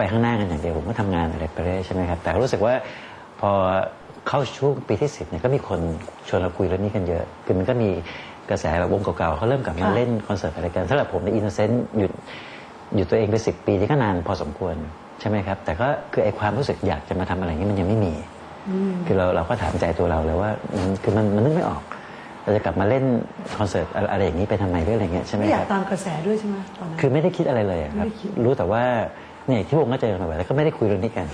ไปข้างหน้ากันอย่างเดียวผมก็ทำงานอะไรไปเรื่อยใช่ไหมครับแต่ก็รู้สึกว่าพอเข้าช่วงปีที่สิบเนี่ยก็มีคนชวนเราคุยเรื่องนี้กันเยอะคือมันก็มีกระแสแบบวงเก่าๆเขาเริ่มกลับมาค่ะ เล่นคอนเสิร์ตอะไรกันสำหรับผมในอินโนเซนต์หยุดหยุดตัวเองไปสิบปีนี่ก็นานพอสมควรใช่ไหมครับแต่ก็คือไอ้ความรู้สึกอยากจะมาทำอะไรนี้มันยังไม่มี คือเราเราก็ถามใจตัวเราเลยว่ามันคือมันมันนึกไม่ออกเราจะกลับมาเล่นคอนเสิร์ตอะไรอะไรอย่างนี้ไปทำไมหรืออะไรเงี้ยใช่ไหมไม่อคยารักบ ตามกระแสด้วยใช่ไหมตอนนั้น คือไม่ได้คิดอะไรเลยอะครับไม่ได้คิด รู้แต่ว่า เนี่ยที่วงก็เจอกันบ่อยๆแล้วก็ไม่ได้คุยเรื่องนี้กัน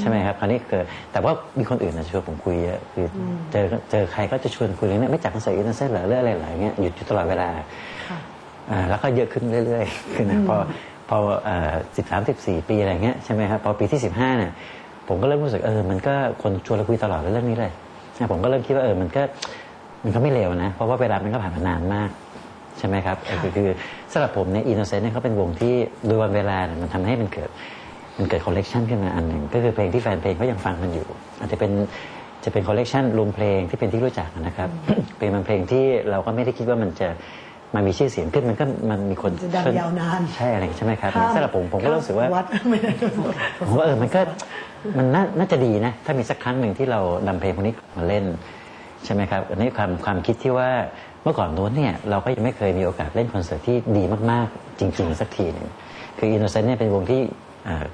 ใช่ไหมครับคราวนี้เกิดแต่ว่ามีคนอื่นนะชวนผมคุยเยอะคืออเจอเจอใครก็จะชวนคุยเรื่องนี้ไม่จากคอนเสิร์ตอินเตอร์เซ็ตเหรอเรื่องอะไรหลายเงี้ยหยุดอยู่ตลอดเวลาค่ะอ่าแล้วก็เยอะขึ้นเรื่อยๆคือนะพอพอสิบสามสิบสี่ปีอะไรเงี้ยใช่ไหมครับพอปีที่สิบห้าเนี่ยผมก็เริ่มรู้สึกเออมันก็คนชวนเราคุยตลอดเรื่องนี้เลยนะผมก็เริ่มคิดว่าเออมันก็มันก็ไม่เลวนะ เพราะว่าเวลามันก็ผ่านมานานมาก ใช่ไหมครับเออคือคือสำหรับผมเนี่ยอินโนเซนต์เนี่ยเขาเป็นวงที่โดยวันเวลาเนี่ยมันทำให้มันเกิดมันเกิดคอลเลกชันขึ้นมาอันหนึ่งก็คือเพลงที่แฟนเพลงเขายังฟังกันอยู่ อาจจะเป็นจะเป็นคอลเลกชันรวมเพลงที่เป็นที่รู้จักนะครับ เป็นบางเพลงที่เราก็ไม่ได้คิดว่ามันจะมามีชื่อเสียงขึ้นมันก็มันมีคนจะดังเชิญยาวนานใช่อะไรใช่ไหมครับข้ามสำหรับผมผมก็รู้สึกว่าข้มวัดไม่ได้ผมว่าเออมันก็มันน่าน่าจะดีนะ ถ้ามีสักครั้งหนึ่งที่เรานำเพลงพวกนี้มาเล่น ใช่ไหมครับอันนี้ความความคิดที่ว่าเมื่อก่อนโน้นเนี่ยเราก็ยังไม่เคยมีโอกาสเล่นคอนเสิร์ตที่ดีมากๆ จริง ๆ สักทีหนึ่งคืออินโนเซนต์เนี่ยเป็นวงที่เอ่อ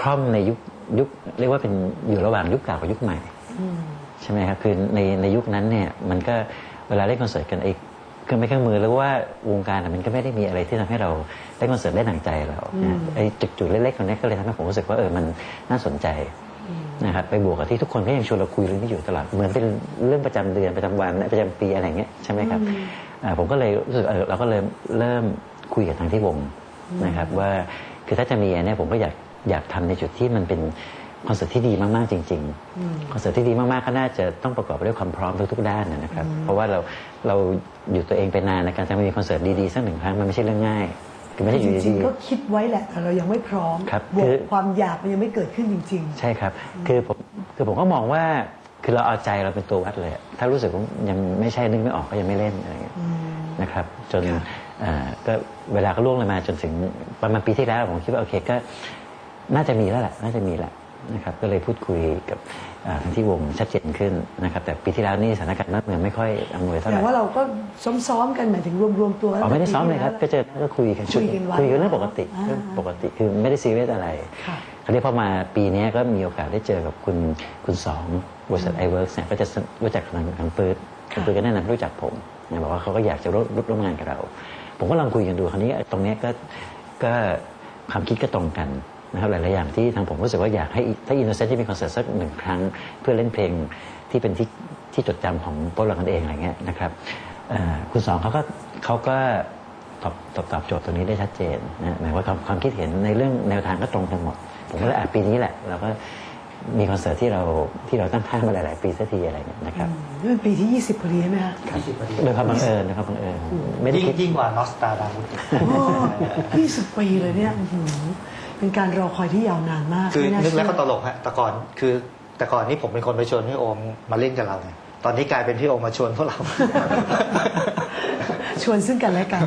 คล่อมในยุคยุคเรียกว่าเป็นอยู่ระหว่างยุคเก่ากับยุคใหม่ใช่ไหมครับคือในในยุคนั้นเนี่ยมันก็เวลาเล่นคอนเสิร์ตกันไอ้เครื่องไม้เครื่องมือหรือว่าวงการอะมันก็ไม่ได้มีอะไรที่ทำให้เราเล่นคอนเสิร์ตได้หนังใจเรานะไอ้จุดๆเล็กๆตรงนี้ก็เลยทำให้ผมรู้สึกว่าเออมันน่าสนใจ นะครับไปบวกกับที่ทุกคนก็ยังชวนเราคุยเรื่องนี้อยู่ตลอดเหมือนเป็นเรื่องประจำเดือนประจำวันประจำปีอะไรอย่างเงี้ยใช่ไหมครับอ่าผมก็เลยรู้สึกเออเราก็เลยเริ่มคุยกับทางที่วงนะครับว่าคือถ้าจะมีอันเนี้ยผมก็อยากอยากทำในจุดที่มันเป็นคอนเสิร์ตที่ดีมากๆจริงๆคอนเสิร์ตที่ดีมากๆก็น่าจะต้องประกอบไปด้วยความพร้อมทุกๆด้านนะนะครับเพราะว่าเราเราอยู่ตัวเองไปนานในการจะมีคอนเสิร์ตดีๆสักหนึ่งครั้งมันไม่ใช่เรื่องง่าย คือไม่ใช่อจยู่ริงดีๆก็คิดไว้แหละแต่เรายังไม่พร้อมครับบวคืกอความอยากมันยังไม่เกิดขึ้นจริง ๆ ใช่ครับ คือผมคือผมก็มองว่าคือเราเอาใจเราเป็นตัววัดเลยอะถ้ารู้สึกว่ายังไม่ใช่นึกไม่ออกก็ยังไม่เล่นอะไรอย่างเงี้ยนะครับ จนเอ่อก็เวลาก็ล่วงเลยมาจนถึงประมาณปีที่แล้วผมคิดว่าโอเคก็น่าจะมีแล้วแหละน่าจะมีแหละ นะครับก็เลยพูดคุยกับเอ่อทางที่วงชัดเจนขึ้นนะครับแต่ปีที่แล้วนี่สถานการณ์บ้านเมืองไม่ค่อยอำนวยๆเท่าไหแต่ร่ว่าเราก็ซ้อมๆกันหมายถึงรวมๆตัวอ๋อไม่ได้ซ้อมเลยครับ ก็เจอก็คุยกันคุยกันไว้คุยกันเรื่องปกติอ่าเรื่องปกติคือไม่ได้ซีเรียสอะไร ค่ะ คราวนี้พอมาปีนี้ก็มีโอกาสได้เจอกับคุณคุณสองบริษัทไอเวิร์กเนี่ยก็จะรู้จักทางทางปืดทางปืดก็แนะนำให้รู้จักผมเนี่ยบอกว่าเขาก็อยากจะร่วมร่วมงานกับเรา ผมก็ลองคุยกันดูคราวนี้ตรงเนี้ยก็ก็ความคิดก็ตรงกัน นะครับหลาย ๆ อย่างที่ทางผมรู้สึกว่าอยากให้ถ้าอินโนเซนต์ที่มีคอนเสิร์ตสักหนึ่งครั้ง เพื่อเล่นเพลงที่เป็นที่ที่จดจำของพวกเรากันเองอะไรเงี้ยนะครับเอ่อคุณสองเขาก็เขาก็ตอบตอบตอบโจทย์ตรงนี้ได้ชัดเจนนะหมายว่าความความคิดเห็นในเรื่องแนวทางก็ตรงกันหมด ผมก็เลยอะปีนี้แหละเราก็มีคอนเสิร์ตที่เราที่เราตั้งท่ามาหลาย ๆ ปีสักทีอะไรเนี่ยนะครับนี่เป็นปีที่ 20พอดีใช่ไหมคะโดยความบังเอิญนะครับบังเอิญไม่ได้ยิ่งคิดยิ่งกว่านอสตาดามุสโอ้20ปีเลยเนี่ยอื้อหือ เป็นการรอคอยที่ยาวนานมากคือไม่านึกแล้วก็เชื่ตอลกฮะแต่ก่อนคือแต่ก่อนนี่ผมเป็นคนไปชวนพี่โอมมาเล่นกับเราไงตอนนี้กลายเป็นพี่โอมมาชวนพวกเรา ชวนซึ่งกันและกัน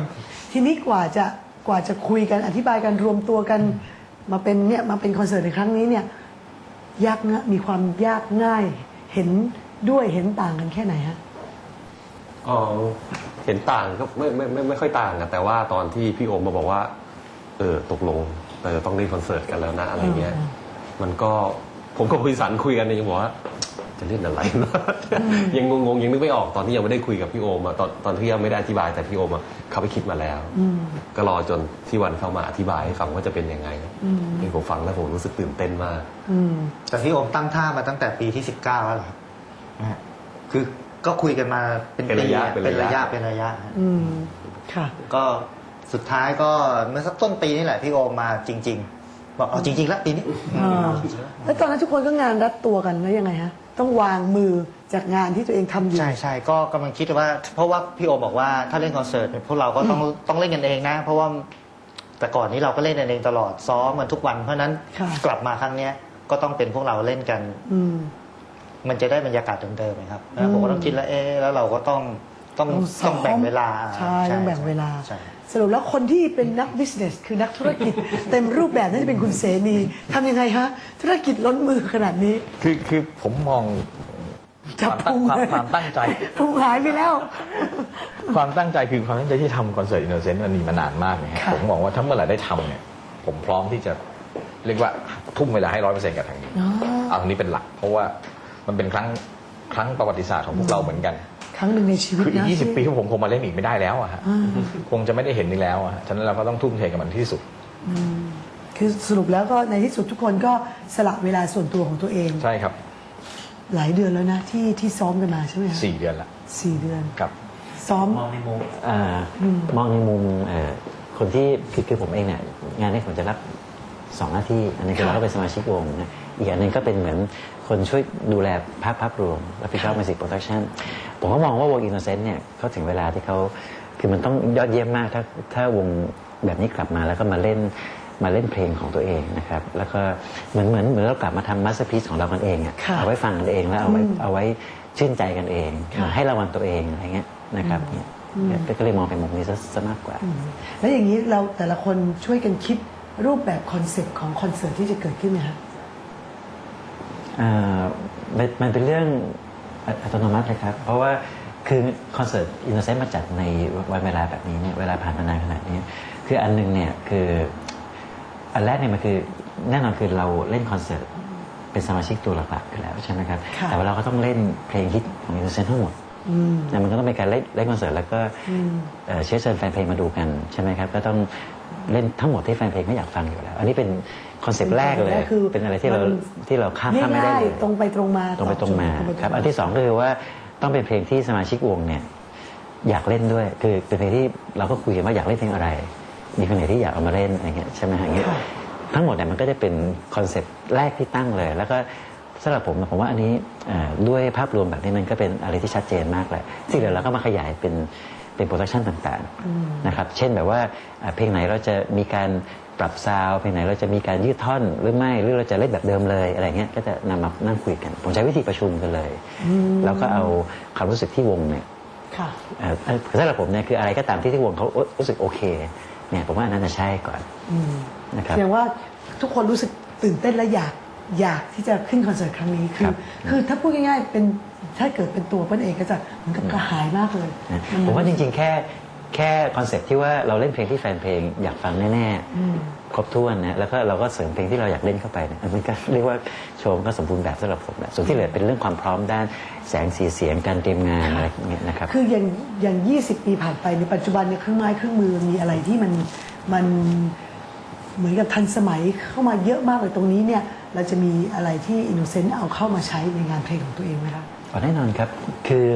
ทีนี้กว่าจะกว่าจะคุยกันอธิบายกันรวมตัวกันมาเป็นเนี่ยมาเป็นคอนเสิร์ตในครั้งนี้เนี่ยยากง่ายมีความยากง่าย เห็นด้วยเห็นต่างกันแค่ไหนฮะ อ๋อเห็นต่างก็ไม่ไม่ไม่ไม่ค่อยต่างนะแต่ว่าตอนที่พี่โอมมาบอกว่า เออตกลง เราจะต้องเล่นคอนเสิร์ตกันแล้วนะอะไรเงี้ยอืมมันก็ผมกับพิสันคุยกันเนี่ยยังบอกว่าจะเล่นอะไรนะยังงงๆยังนึกไม่ออกตอนที่ยังไม่ได้คุยกับพี่โอมอะตอนตอนที่ยังไม่ได้อธิบายแต่พี่โอมอะเขาไปคิดมาแล้ว ก็รอจนที่วันเข้ามาอธิบายให้ฟังว่าจะเป็นยังไงนี่ผมฟังแล้วผมรู้สึกตื่นเต้นมากอืมแต่พี่โอมตั้งท่ามาตั้งแต่ปีที่19แล้วเหรอครับนะฮะคือก็คุยกันมาเป็นเป็นปีระยะอะเป็นเป็นระระยะยะเป็นระยะฮะอืมค่ะก็ สุดท้ายก็เมื่อสักต้นปีนี่แหละพี่โอมมาจริง ๆ บอกเอาจริงๆแล้วปีนี้อ่าแล้วตอนนั้นทุกคนก็งานรัดตัวกันแล้วยังไงฮะ ต้องวางมือจากงานที่ตัวเองทำอยู่ ใช่ใช่ก็กำลังคิดว่า เพราะว่าพี่โอมบอกว่าถ้าเล่นคอนเสิร์ตเนี่ยพวกเราก็ต้องต้องเล่นกันเองนะ เพราะว่าแต่ก่อนนี้เราก็เล่นกันเองตลอดซ้อมกันทุกวัน เพราะฉะนั้นค่ะ กลับมาครั้งเนี้ยก็ต้องเป็นพวกเราเล่นกัน อืม มันจะได้บรรยากาศเดิมๆนะครับแล้วผมก็ต้องคิดแล้วเอ๊ะแล้วเราก็ต้อง ต้องซ้ต้องแบ่งเวลาใช่ต้องแบ่งเวลา ใช่ สรุปแล้วคนที่เป็นนักบิสเนสคือนักธุรกิจ เต็มรูปแบบน่าจะเป็นคุณเสนีทำยังไงฮะ ธุรกิจล้นมือขนาดนี้ คือคือผมมอง จับความพุงความเลยความตั้งใจ พุงหายไปแล้ว ความตั้งใจคือความตั้งใจที่ทำคอนเสิร์ตอินโนเซนต์มันมีมานานมากนะฮะค่ะ ผมมองว่าถ้าเมื่อไหร่ได้ทำเนี่ย ผมพร้อมที่จะเรียกว่าทุ่มเวลาให้ร้อยเปอร์เซ็นต์กับทางนี้ อ๋อ เอาทางนี้เป็นหลัก เพราะว่ามันเป็นครั้งครั้งประวัติศาสตร์ของพวกเราเหมือนกัน ครั้งหนึ่งในชีวิตคืออีกนะ ยี่สิบปีผมคงมาเล่นอีกไม่ได้แล้วอะฮะคงจะไม่ได้เห็นอีกแล้วอะฮะฉะนั้นเราก็ต้องทุ่มเทกับมันที่สุด คือสรุปแล้วก็ในที่สุดทุกคนก็สละเวลาส่วนตัวของตัวเอง ใช่ครับหลายเดือนแล้วนะที่ที่ซ้อมกันมาใช่ไหมคะสี่เดือนละสี่เดือน ครับ ซ้อม มองในมุมเอ่ออมองในมุมเอ่อคนที่คือคือผมเองเนี่ยงานนี้ผมจะรับสองหน้าที่ อันนี้คือเราก็เป็นสมาชิกวงนะอีกอันหนึงก็เป็นเหมือน คนช่วยดูแลภาพภาพรวมรับผิดชอบมิวสิกโปรดักชันผมก็มองว่าวงอินโนเซนต์เนี่ยเขาถึงเวลาที่เขาคือมันต้องยอดเยี่ยมมากถ้าถ้าวงแบบนี้กลับมาแล้วก็มาเล่นมาเล่นเพลงของตัวเองนะครับ แล้วก็เหมือนเหมือนเหมือนเรากลับมาทำมาสเตอร์พีซของเรากันเองอะค่ะเอาไว้ฟังกันเองแล้วเอาไว้เอาไว้ชื่นใจกันเองค่ะให้รางวัลตัวเองอะไรเงี้ยนะครับเนี่ยก็เลยมองเป็นมุมนี้ซะซะมากกว่า แล้วอย่างนี้เราแต่ละคนช่วยกันคิดรูปแบบคอนเซ็ปต์ของคอนเสิร์ตที่จะเกิดขึ้นไหมคะ อ่ามันมันเป็นเรื่องอัอัตโนมัติเลยครับ เพราะว่าคือคอนเสิร์ตอินโนเซนต์มาจัดในวันเวลาแบบนี้เนี่ยเวลาผ่านมานานขนาดนี้ คืออันหนึงเนี่ยคือ อันแรกเนี่ยมันคือแน่นอนคือเราเล่นคอนเสิร์ตเป็นสมาชิกตัวหลักๆอยู่แล้วใช่ไหมครับ ค่ะ แต่ว่าเราก็ต้องเล่นเพลงฮิตของอินโนเซนต์ทั้งหมด อืม นะมันก็ต้องเป็นการเล่นเล่นคอนเสิร์ตแล้วก็เอ่อเชื้อเชิญแฟนเพลงมาดูกันใช่ไหมครับก็ต้องเล่นทั้งหมดที่แฟนเพลงเขาอยากฟังอยู่แล้ว อันนี้เป็น คอนเซปต์แรกเลยคือเป็นอะไรที่เรามันที่เราข้ามข้ามไม่ได้ง่ายเลยๆตรงไปตรงมาตรงไปตรงมาตอบโจทย์ครับอันที่สองก็คือว่าต้องเป็นเพลงที่สมาชิกวงเนี่ยอยากเล่นด้วย คือเป็นเพลงที่เราก็คุยกันว่าอยากเล่นเพลงอะไร มีเพลงไหนที่อยากเอามาเล่นอะไรเงี้ยใช่ไหมฮะอย่างเงี้ยค่ะทั้งหมดเนี่ยมันก็จะเป็นคอนเซปต์แรกที่ตั้งเลย แล้วก็สำหรับผมผมว่าอันนี้เอ่อด้วยภาพรวมแบบนี้มันก็เป็นอะไรที่ชัดเจนมากเลยที่เหลือเราก็มาขยายเป็น เป็นโปรดักชันต่างๆนะครับเช่นแบบว่าเอ่อเพลงไหนเราจะมีการปรับซาวด์เพลงไหนเราจะมีการยืดท่อนหรือไม่หรือเราจะเล่นแบบเดิมเลยอะไรเงี้ยก็จะนำมานั่งคุยกัน ผมใช้วิธีประชุมกันเลย แล้วก็เอาความรู้สึกที่วงเนี่ยค่ะเอ่อเอ่อสำหรับผมเนี่ยคืออะไรก็ตามที่ที่วงเขารู้สึกโอเคเนี่ยผมว่าอันนั้นจะใช่ก่อนนะครับแสดงว่าทุกคนรู้สึกตื่นเต้นและอยากอยากที่จะขึ้นคอนเสิร์ตครั้งนี้คืครัอบคือถ้าพูดง่ายๆเป็น ถ้าเกิดเป็นตัวเปิ้ลเองก็จะเหมือนกับกระหายมากเลยนะผมว่าจริง ๆ แค่แค่คอนเซ็ปต์ที่ว่าเราเล่นเพลงที่แฟนเพลงอยากฟังแน่ๆครบถ้วนนะแล้วก็เราก็เสริมเพลงที่เราอยากเล่นเข้าไปเนี่ยมันก็เรียกว่าโชว์มันก็สมบูรณ์แบบสำหรับผมแหละส่วนที่เหลือเป็นเรื่องความพร้อมด้านแสงสีเสียงการเตรียมงานอะไรอย่างเงี้ยนะครับคืออย่างอย่าง 20 ปีผ่านไปในปัจจุบันเนี่ยเครื่องไม้เครื่องมือมีอะไรที่มันมันเหมือนกับทันสมัยเข้ามาเยอะมากเลยตรงนี้เนี่ยเราจะมีอะไรที่อินโนเซนต์เอาเข้ามาใช้ในงานเพลงของตัวเองไหมคะอ๋อ แน่นอนครับคือ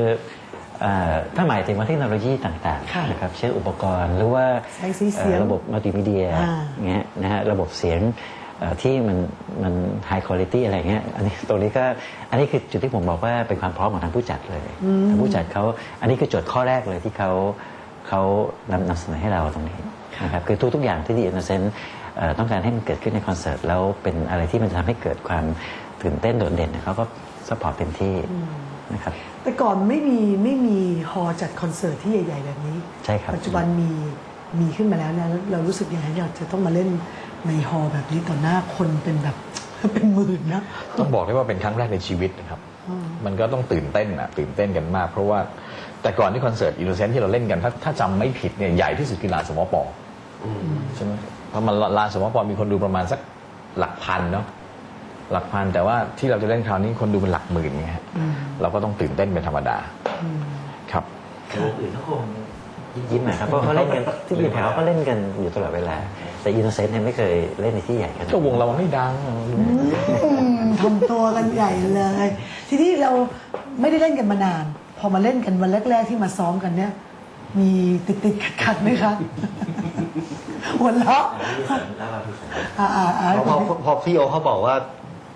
เอ่อถ้าหมายถึงว่าเทคโนโลยีต่างค่ะๆนะครับเช่นอุปกรณ์หรือว่าแสงสีเสียงอ่อระบบมัลติมีเดียอ่าเงี้ยนะฮะระบบเสียงเอ่อที่มันมันไฮคุณ i t y อะไรเงี้ยอันนี้ตรงนี้ก็อันนี้คือจุดที่ผมบอกว่าเป็นความพร้อมของทางผู้จัดเลยทางผู้จัดเขาอันนี้คือโจทย์ข้อแรกเลยที่เขาเขานำนำเสนอให้เราตรงนี้นะครับคือทุกๆอย่างที่ดีอินเซนต์ต้องการให้มันเกิดขึ้นในคอนเสิร์ตแล้วเป็นอะไรที่มันจะทำให้เกิดความตื่นเต้นโดดเด่นเนี่ยเขาก็ สปอร์ตเต็มที่นะครับแต่ก่อนไม่มีไม่มีฮอลล์จัดคอนเสิร์ตที่ใหญ่ ๆ แบบนี้ ใช่ครับปัจจุบันมีมีขึ้นมาแล้วนะแล้วเรารู้สึกยังไงที่เราจะต้องมาเล่นในฮอลล์แบบนี้ต่อหน้าคนเป็นแบบเป็นหมื่นนะต้องบอกได้ว่าเป็นครั้งแรกในชีวิตนะครับ มันก็ต้องตื่นเต้นอะตื่นเต้นกันมาก เพราะว่าแต่ก่อนที่คอนเสิร์ตอินโนเซนต์ที่เราเล่นกัน ถ้าถ้าจำไม่ผิดเนี่ยใหญ่ที่สุดคือลานสมอปอใช่ไหมเพราะมันลานสมอปอมีคนดูประมาณสักหลักพันเนาะ หลักพันแต่ว่าที่เราจะเล่นคราวนี้คนดูเป็นหลักหมื่นไงฮะเราก็ต้องตื่นเต้นเป็นธรรมดาครับวงอื่นเขาคงยิ้มนะครับเพราะเขาเล่นกันที่อยู่แถวเขาเล่นกันอยู่ตลอดเวลา แต่อินโนเซนต์เนี่ยไม่เคยเล่นในที่ใหญ่ขนาดก็นี้วงเรามันไม่ดังอืมทำตัวกันใหญ่เลย ทีนี้เราไม่ได้เล่นกันมานาน พอมาเล่นกันวันแรก ๆ ที่มาซ้อมกันเนี่ย มีติดติดขัดขัดๆไหมคะหัวเราะอ่าอ่าอ่าพอพอพอพี่โอเขาบอกว่า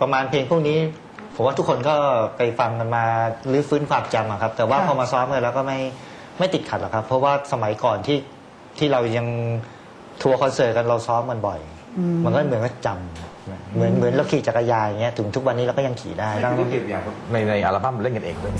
ประมาณเพลงพวกนี้ผมว่าทุกคนก็ไปฟังกันมาหรือฟื้นความจำอะครับ แต่ว่าพอมาซ้อมกันแล้วก็ไม่ไม่ติดขัดหรอกครับ เพราะว่าสมัยก่อนที่ที่เรายังทัวร์คอนเสิร์ตกันเราซ้อมกันบ่อย มันก็เหมือนกับจำเหมือนเหมือนเราขี่จักรยานอย่างเงี้ยถึงทุกวันนี้เราก็ยังขี่ได้ในในอัลบั้มเล่นกันเองด้วย